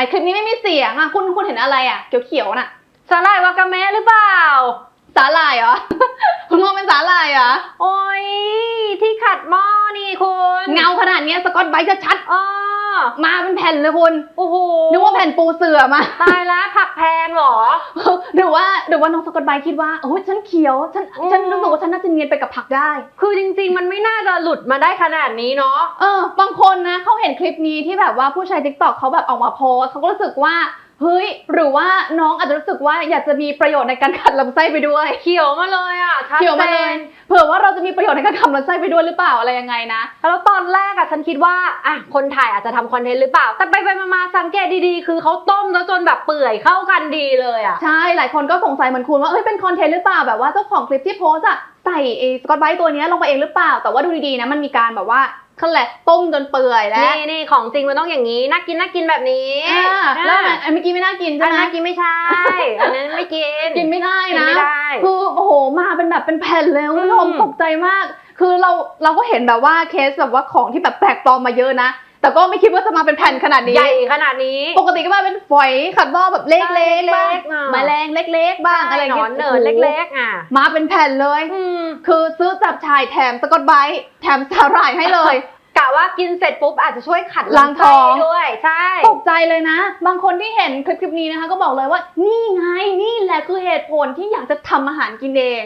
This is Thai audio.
อ้คลิปนี้ไม่มีเสียงอะ คุณคุณเห็นอะไรอะ เขียวๆน่ะ สาหร่ายวากาเมะหรือเปล่า สาหร่ายเหรอ คุณมองเป็นสาหร่ายเหรอ โอ้ย ที่ขัดหม้อนี่คุณ เงาขนาดเนี้ยสกอตไบรท์ชัดอ๋อๆมาเป็นแผ่นเลยคุณ โอ้โหนึกว่าแผ่นปูเสื่อมา ตายแล้วผักแพงเหรอ หรือว่าหรือว่าน้องสกอตไบรท์คิดว่าโอ้ยฉันเขียว ฉันอืมฉันรู้สึกว่าฉันน่าจะเนียนไปกับผักได้ คือจริง ๆ มันไม่น่าจะหลุดมาได้ขนาดนี้เนาะ เออบางคนนะ เขาเห็นคลิปนี้ที่แบบว่าผู้ใช้ t ิ k t o k เขาแบบออกมาโพสต์เขาก็รู้สึกว่าเฮ้ยหรือว่าน้องอาจจะรู้สึกว่าอยากจะมีประโยชน์ในการขัดลำไส้ไปด้วยเขียวมาเลยอะชัดเขียวมาเลยจนเผื่อว่าเราจะมีประโยชน์ในการขับลำไส้ไปด้วยหรือเปล่าอะไรยังไงนะแล้วตอนแรกอะฉันคิดว่าอะคนถ่ายอาจจะทำคอนเทนต์หรือเปล่า แต่ไปไปๆมาๆสังเกตดีๆ คือเขาต้มแล้วจนแบบเปื่อยเข้ากันดีเลยอะใช่หลายคนก็สงสัยเหมือนคุณว่าเอ้ยเป็นคอนเทนต์หรือเปล่าแบบว่าเจ้าของคลิปที่โพสต์อะใส่ไอ้สกอตไบรท์ตัวเนี้ยลงไปเองหรือเปล่า แต่ว่าดูดีๆนะมันมีการแบบว่า เขาแหละต้มจนเปื่อยแล้ว นี่นี่ของจริงมันต้องอย่างนี้น่ากินน่ากินแบบนี้อ่าแล้วอันอันเมื่อกี้ไม่น่ากินอัใช่นไหมนั้นกินไม่ใช่อันนั้นไม่กินกินไม่ได้กินนะไม่ได้คือโอ้โหมาเป็นแบบเป็นแผ่นเลยคุณผู้ชมอืมตกใจมาก คือเราเราก็เห็นแบบว่าเคสแบบว่าของที่แบบแปลกปลอมมาเยอะนะแต่ก็ไม่คิดว่าจะมาเป็นแผ่นขนาดนี้ ใหญ่ขนาดนี้ ปกติก็มาเป็นฝอยขัดหม้อแบบเล็กๆเล็กๆบ้างอะแมลงเล็ก ๆ บ้างอะไรหนเงี้อยนเนิร์ดเล็กๆอะๆมาเป็นแผ่นเลยอืมคือซื้อจับชายแถมสกอตไบรท์แถมสาหร่ายให้เลยกะว่ากินเสร็จปุ๊บอาจจะช่วยขัดล้างท้องลำไส้ด้วย ใช่ ตกใจเลยนะ บางคนที่เห็นคลิปๆนี้นะคะ ก็บอกเลยว่านี่ไงนี่แหละคือเหตุผลที่อยากจะทำอาหารกินเอง